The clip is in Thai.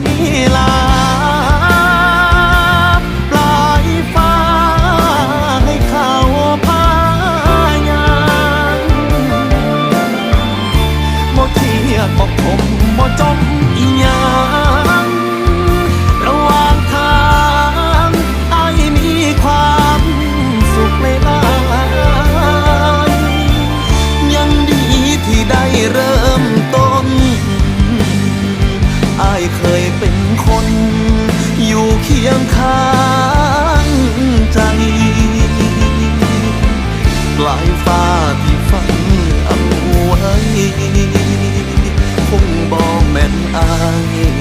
มีลา คียงข้างใจปลายฟ้าที่ฝันเอาไว้คงบอกแม่นอาย